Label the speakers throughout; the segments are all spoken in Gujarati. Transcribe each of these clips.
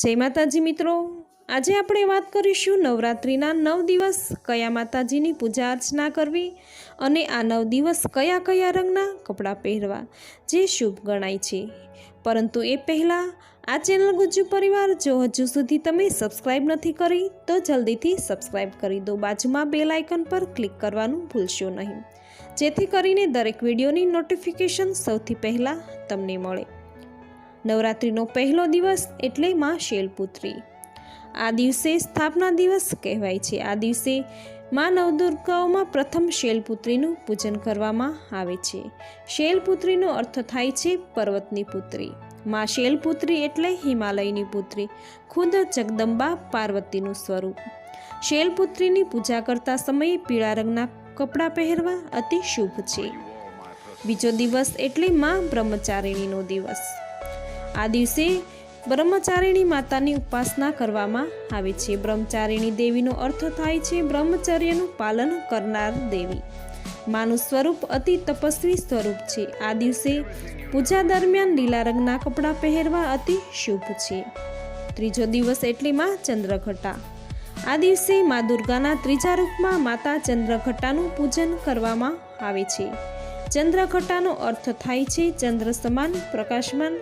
Speaker 1: જય માતાજી મિત્રો. આજે આપણે વાત કરીશું નવરાત્રિના નવ દિવસ કયા માતાજીની પૂજા અર્ચના કરવી અને આ નવ દિવસ કયા કયા રંગના કપડાં પહેરવા જે શુભ ગણાય છે. પરંતુ એ પહેલાં આ ચેનલ ગુજ્જુ પરિવાર જો હજુ સુધી તમે સબસ્ક્રાઈબ નથી કરી તો જલ્દીથી સબસ્ક્રાઈબ કરી દો. બાજુમાં બેલ આઇકન પર ક્લિક કરવાનું ભૂલશો નહીં. જેથી કરીને દરેક વિડીયોની નોટિફિકેશન સૌથી પહેલાં તમને મળે. નવરાત્રિનો પહેલો દિવસ એટલે માં શૈલપુત્રી. આ દિવસે સ્થાપના દિવસ કહેવાય છે. આ દિવસે માં નવદુર્ગાઓમાં પ્રથમ શૈલપુત્રીનું પૂજન કરવામાં આવે છે. શૈલપુત્રીનો અર્થ થાય છે પર્વતની પુત્રી. માં શૈલપુત્રી એટલે હિમાલયની પુત્રી, ખુદ જગદંબા પાર્વતીનું સ્વરૂપ. શૈલપુત્રીની પૂજા કરતા સમયે પીળા રંગના કપડાં પહેરવા અતિ શુભ છે. બીજો દિવસ એટલે માં બ્રહ્મચારિણીનો દિવસ. આ દિવસે બ્રહ્મચારિણી માતાની ઉપાસના કરવામાં આવે છે. બ્રહ્મચારિણી દેવીનો અર્થ થાય છે બ્રહ્મચર્યનું પાલન કરનાર દેવી. માનું સ્વરૂપ અતિ તપસ્વી સ્વરૂપ છે. આ દિવસે પૂજા દરમિયાન લીલા રંગના કપડાં પહેરવા અતિ શુભ છે. ત્રીજો દિવસ એટલે માં ચંદ્રઘટા. આ દિવસે મા દુર્ગાના ત્રીજા રૂપમાં માતા ચંદ્રઘટાનું પૂજન કરવામાં આવે છે. ચંદ્રઘટાનો અર્થ થાય છે ચંદ્ર સમાન, પ્રકાશમાન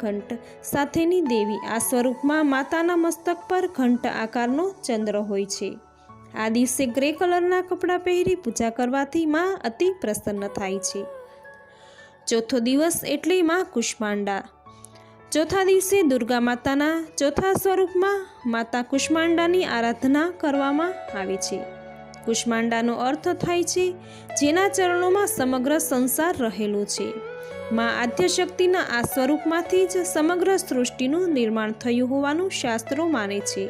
Speaker 1: ઘંટ સાથેની દેવી આ સ્વરૂપમાં માતાના મસ્તક પર ઘંટ આકારનો ચંદ્ર હોય છે. આ દિવસે ગ્રે કલરના કપડાં પહેરી પૂજા કરવાથી માં અતિ પ્રસન્ન થાય છે. ચોથો દિવસ એટલે માં કુષ્માંડા. ચોથા દિવસે દુર્ગા માતાના ચોથા સ્વરૂપમાં માતા કુષ્માંડાની આરાધના કરવામાં આવે છે. કુષ્માંડાનો અર્થ થાય છે, જેના ચરણોમાં સમગ્ર સંસાર રહેલો છે. માં આદ્યશક્તિના આ સ્વરૂપમાંથી જ સમગ્ર સૃષ્ટિનું નિર્માણ થયું હોવાનું શાસ્ત્રો માને છે.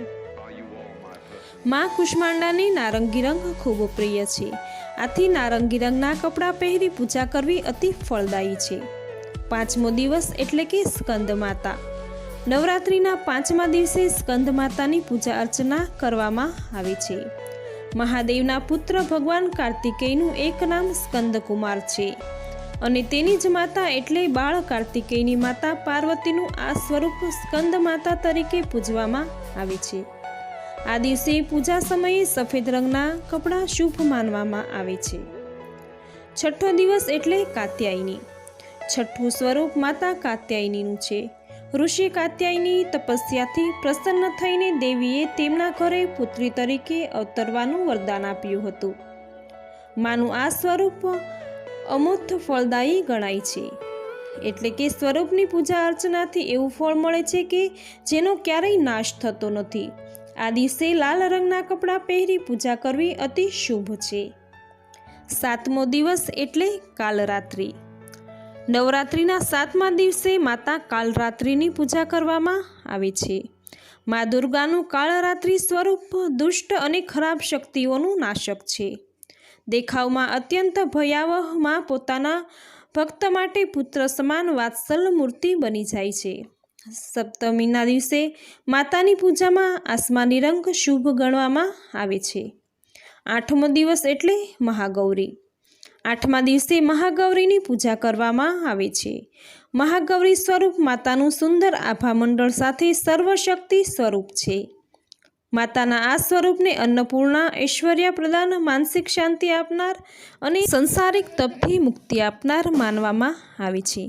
Speaker 1: માં કુષ્માંડાને નારંગી રંગ ખૂબ પ્રિય છે. આથી નારંગી રંગના કપડાં પહેરી પૂજા કરવી અતિ ફળદાયી છે. પાંચમો દિવસ એટલે કે સ્કંદ માતા. નવરાત્રિના પાંચમા દિવસે સ્કંદ માતાની પૂજા અર્ચના કરવામાં આવે છે. મહાદેવના પુત્ર ભગવાન કાર્તિકેયનું એક નામ સ્કંદકુમાર છે. અને તેની જ માતા એટલે બાળ કાર્તિકેયની માતા પાર્વતીનું આ સ્વરૂપ સ્કંદ માતા તરીકે પૂજવામાં આવે છે. આ દિવસે પૂજા સમયે સફેદ રંગના કપડાં શુભ માનવામાં આવે છે. છઠ્ઠો દિવસ એટલે કાત્યાયની. છઠ્ઠું સ્વરૂપ માતા કાત્યાયનીનું છે. ઋષિ કાત્યાયની તપસ્યાથી પ્રસન્ન થઈને દેવીએ તેમના ઘરે પુત્રી તરીકે અવતરવાનું વરદાન આપ્યું હતું. માનું આ સ્વરૂપ અમૂર્ત ફળદાયી ગણાય છે. એટલે કે સ્વરૂપની પૂજા અર્ચનાથી એવું ફળ મળે છે કે જેનો ક્યારેય નાશ થતો નથી. આ દિવસે લાલ રંગના કપડાં પહેરી પૂજા કરવી અતિ શુભ છે. સાતમો દિવસ એટલે કાલરાત્રિ. નવરાત્રિના સાતમા દિવસે માતા કાલરાત્રિની પૂજા કરવામાં આવે છે. મા દુર્ગાનું કાળરાત્રિ સ્વરૂપ દુષ્ટ અને ખરાબ શક્તિઓનું નાશક છે. દેખાવમાં અત્યંત ભયાવહમાં પોતાના ભક્ત માટે પુત્ર સમાન વાત્સલ મૂર્તિ બની જાય છે. સપ્તમીના દિવસે માતાની પૂજામાં આસમાની રંગ શુભ ગણવામાં આવે છે. આઠમો દિવસ એટલે મહાગૌરી. આઠમા દિવસે મહાગૌરીની પૂજા કરવામાં આવે છે. મહાગૌરી સ્વરૂપ માતાનું સુંદર આભા મંડળ સાથે સર્વશક્તિ સ્વરૂપ છે. માતાના આ સ્વરૂપને અન્નપૂર્ણા, ઐશ્વર્ય પ્રદાન, માનસિક શાંતિ આપનાર અને સંસારિક તપથી મુક્તિ આપનાર માનવામાં આવે છે.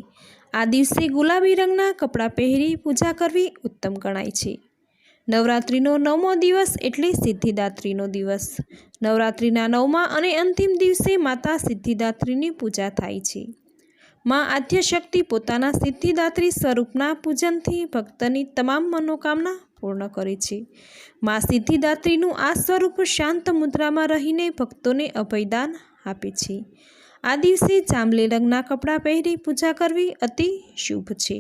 Speaker 1: આ દિવસે ગુલાબી રંગના કપડાં પહેરી પૂજા કરવી ઉત્તમ ગણાય છે. નવરાત્રિનો નવમો દિવસ એટલે સિદ્ધિદાત્રીનો દિવસ. નવરાત્રિના નવમા અને અંતિમ દિવસે માતા સિદ્ધિદાત્રીની પૂજા થાય છે. માં આદ્યશક્તિ પોતાના સિદ્ધિદાત્રી સ્વરૂપના પૂજનથી ભક્તની તમામ મનોકામના પૂર્ણ કરે છે. મા સિદ્ધિદાત્રીનું આ સ્વરૂપ શાંત મુદ્રામાં રહીને ભક્તોને અભયદાન આપે છે. આ દિવસે જાંબલી રંગના કપડાં પહેરી પૂજા કરવી અતિ શુભ છે.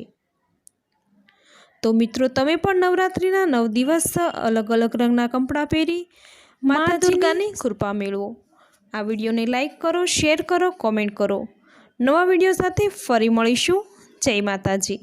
Speaker 1: તો મિત્રો તમે પણ નવરાત્રિના નવ દિવસ અલગ અલગ રંગના કપડાં પહેરી માતા દુર્ગાની કૃપા મેળવો. આ વિડીયોને લાઇક કરો શેર કરો કોમેન્ટ કરો. નવા વીડિયો સાથે ફરી મળીશું. જય માતાજી.